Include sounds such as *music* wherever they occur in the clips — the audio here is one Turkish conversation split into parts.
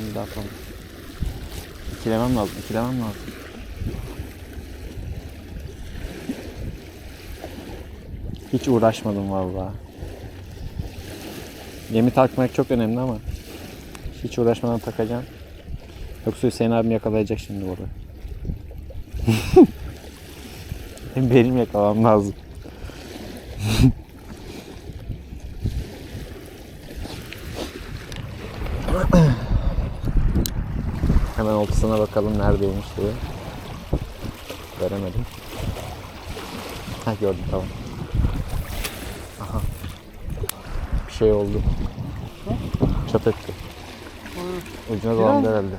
Tamam bir daha atalım. İkilemem lazım, ikilemem lazım. Hiç uğraşmadım vallahi. Yemi takmak çok önemli ama hiç uğraşmadan takacağım. Yoksa Hüseyin abim yakalayacak şimdi burada. *laughs* Benim yakalamam lazım. *laughs* Hemen oltasına bakalım neredeymiş diye. Göremedim. Ha gördüm tamam. Aha. Bir şey oldu. Çöp etti. Ucuna dolandı herhalde.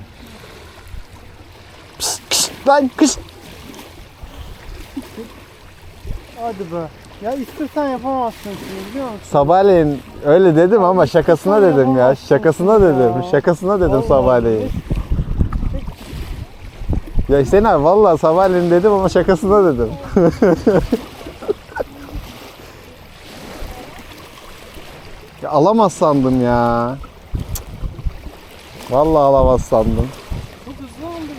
Pişt, pişt, lan kış. Hadi be. Ya istersen yapamazsın şimdi biliyor musun? Sabahleyin öyle dedim ama şakasına dedim ya. Şakasına dedim. Şakasına dedim sabahleyin. Ya Hüseyin abi vallahi sabahleyin dedim ama şakasına dedim. *laughs* ya alamaz sandım ya. Cık. Vallahi alamaz sandım. Çok hızlı bir de.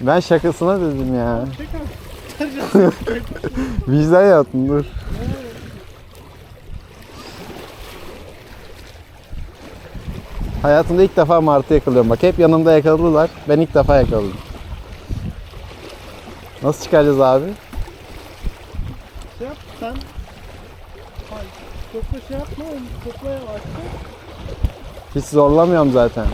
Ben şakasına dedim ya. *laughs* Vicdan yaptım dur. Hayatımda ilk defa martı yakalıyorum. Bak hep yanımda yakaladılar. Ben ilk defa yakaladım. Nasıl çıkaracağız abi? Şey yap sen. Hayır. Topla şey yapma. Topla yavaşça. Hiç zorlamıyorum zaten.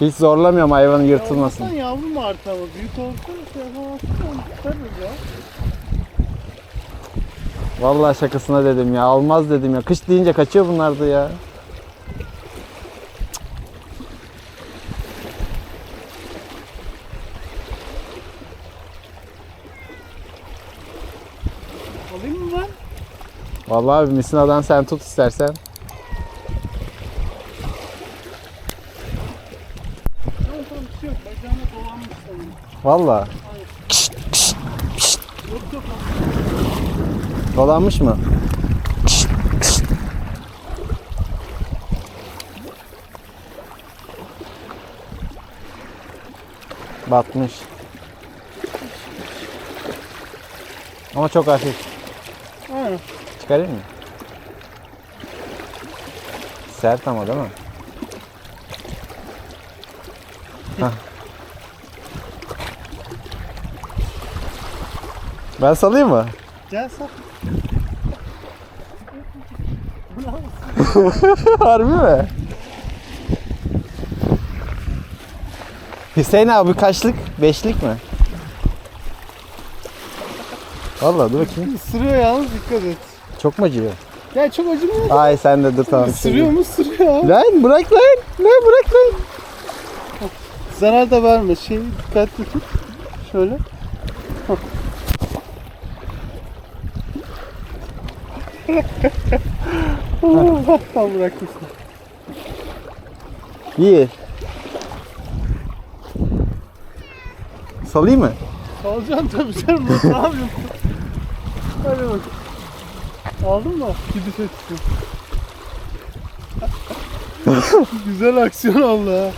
Hiç zorlamıyorum hayvanı yırtılmasın. Yavrudan yavru mu artı ama büyük olsa şey yapamazsın onu tutarız ya. Vallahi şakasına dedim ya. Almaz dedim ya. Kış deyince kaçıyor bunlar da ya. Alayım mı ben? Vallahi abi misinadan sen tut istersen. Tamam tamam bir şey yok. Bacağına dolanmış sanırım. Vallahi. Yok yok. Dolanmış mı? Batmış. Ama çok hafif. Aynen. Çıkarayım mı? Sert ama değil mi? Hah. Ben salayım mı? Gel sat. *laughs* Harbi mi? Hüseyin abi kaçlık? Beşlik mi? Vallahi dur bakayım. Isırıyor yalnız dikkat et. Çok mu acıyor? Ya çok acımıyor. Ay sen de dur tamam. Isırıyor mu ısırıyor. Lan bırak lan. Lan bırak lan. Zarar da verme. Şey dikkatli tut. Şöyle. Tam bırakmışsın. İyi. Salayım mı? Alacaksın tabii canım. Ne yapıyorsun? Hadi bak. Aldın mı? Gidip etsin. *laughs* Güzel aksiyon oldu ha.